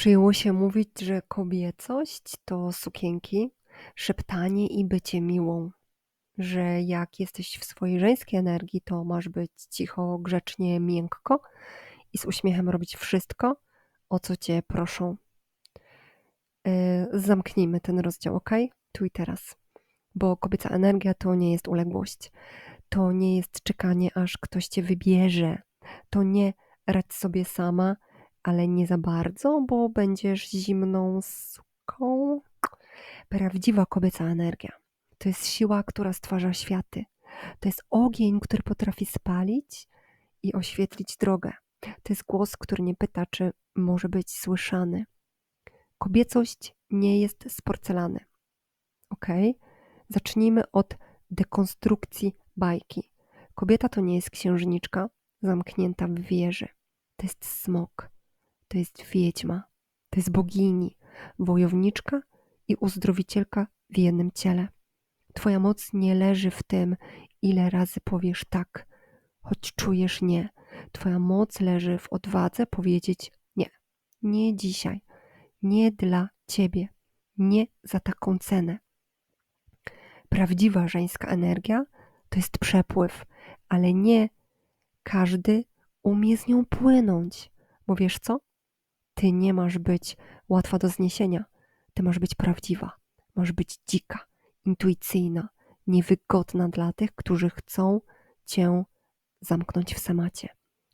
Przyjęło się mówić, że kobiecość to sukienki, szeptanie i bycie miłą. Że jak jesteś w swojej żeńskiej energii, to masz być cicho, grzecznie, miękko i z uśmiechem robić wszystko, o co cię proszą. Yy, zamknijmy ten rozdział, ok? Tu i teraz. Bo kobieca energia to nie jest uległość. To nie jest czekanie, aż ktoś cię wybierze. To nie radź sobie sama, ale nie za bardzo, bo będziesz zimną suką. Prawdziwa kobieca energia to jest siła, która stwarza światy. To jest ogień, który potrafi spalić i oświetlić drogę. To jest głos, który nie pyta, czy może być słyszany. Kobiecość nie jest z porcelany. Ok? Zacznijmy od dekonstrukcji bajki. Kobieta to nie jest księżniczka zamknięta w wieży. To jest smok to jest wiedźma, to jest bogini, wojowniczka i uzdrowicielka w jednym ciele. Twoja moc nie leży w tym, ile razy powiesz tak, choć czujesz nie. Twoja moc leży w odwadze powiedzieć nie. Nie dzisiaj, nie dla ciebie, nie za taką cenę. Prawdziwa żeńska energia to jest przepływ, ale nie każdy umie z nią płynąć. Bo wiesz co? Ty nie masz być łatwa do zniesienia. Ty masz być prawdziwa. Masz być dzika, intuicyjna, niewygodna dla tych, którzy chcą cię zamknąć w semacie.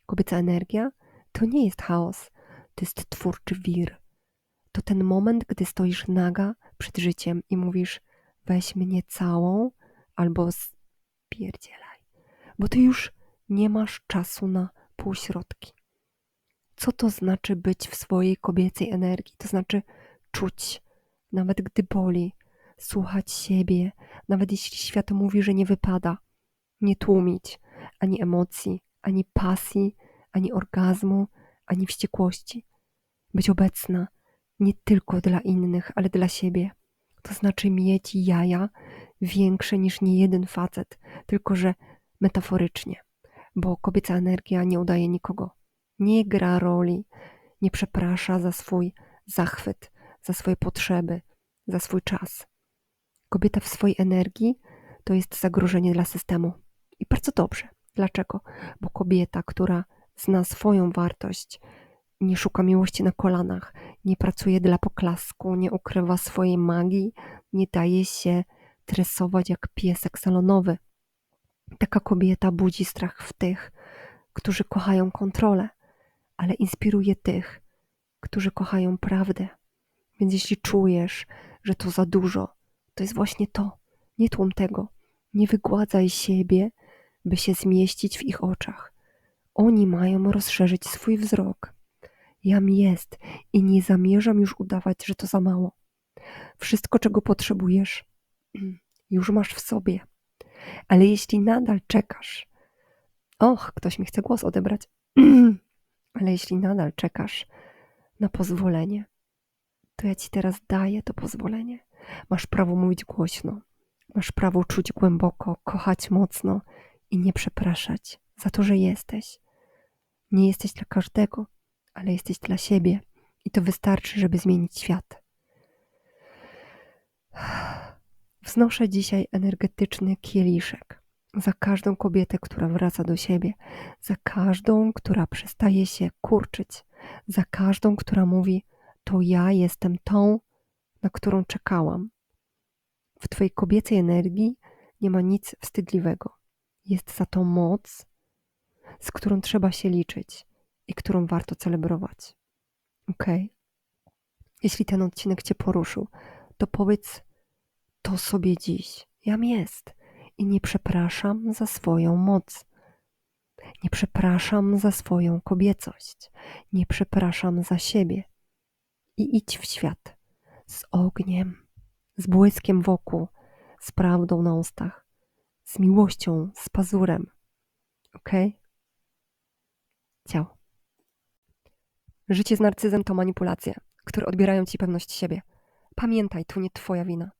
Kobieca energia to nie jest chaos, to jest twórczy wir. To ten moment, gdy stoisz naga przed życiem i mówisz: weź mnie całą albo spierdzielaj, bo ty już nie masz czasu na półśrodki co to znaczy być w swojej kobiecej energii. To znaczy czuć, nawet gdy boli, słuchać siebie, nawet jeśli świat mówi, że nie wypada, nie tłumić ani emocji, ani pasji, ani orgazmu, ani wściekłości. Być obecna nie tylko dla innych, ale dla siebie. To znaczy mieć jaja większe niż niejeden facet, tylko że metaforycznie, bo kobieca energia nie udaje nikogo nie gra roli, nie przeprasza za swój zachwyt, za swoje potrzeby, za swój czas. Kobieta w swojej energii to jest zagrożenie dla systemu. I bardzo dobrze. Dlaczego? Bo kobieta, która zna swoją wartość, nie szuka miłości na kolanach, nie pracuje dla poklasku, nie ukrywa swojej magii, nie daje się tresować jak piesek salonowy. Taka kobieta budzi strach w tych, którzy kochają kontrolę, ale inspiruje tych, którzy kochają prawdę. Więc jeśli czujesz, że to za dużo, to jest właśnie to. Nie tłum tego. Nie wygładzaj siebie, by się zmieścić w ich oczach. Oni mają rozszerzyć swój wzrok. Jam jest i nie zamierzam już udawać, że to za mało. Wszystko, czego potrzebujesz, już masz w sobie. Ale jeśli nadal czekasz, och, ktoś mi chce głos odebrać. Ale jeśli nadal czekasz na pozwolenie, to ja ci teraz daję to pozwolenie. Masz prawo mówić głośno, masz prawo czuć głęboko, kochać mocno i nie przepraszać za to, że jesteś. Nie jesteś dla każdego, ale jesteś dla siebie i to wystarczy, żeby zmienić świat. Wznoszę dzisiaj energetyczny kieliszek za każdą kobietę, która wraca do siebie, za każdą, która przestaje się kurczyć, za każdą, która mówi: To ja jestem tą, na którą czekałam. W Twojej kobiecej energii nie ma nic wstydliwego. Jest za to moc, z którą trzeba się liczyć i którą warto celebrować. Ok? Jeśli ten odcinek Cię poruszył, to powiedz to sobie dziś. Jam jest i nie przepraszam za swoją moc. Nie przepraszam za swoją kobiecość. Nie przepraszam za siebie. I idź w świat z ogniem, z błyskiem wokół, z prawdą na ustach, z miłością, z pazurem. Ok? Ciao. Życie z narcyzem to manipulacje, które odbierają ci pewność siebie. Pamiętaj, to nie twoja wina.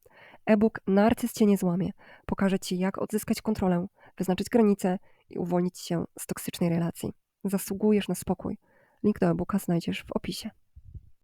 E-book Narcyz cię nie złamie. Pokaże ci, jak odzyskać kontrolę, wyznaczyć granice i uwolnić się z toksycznej relacji. Zasługujesz na spokój. Link do e-booka znajdziesz w opisie.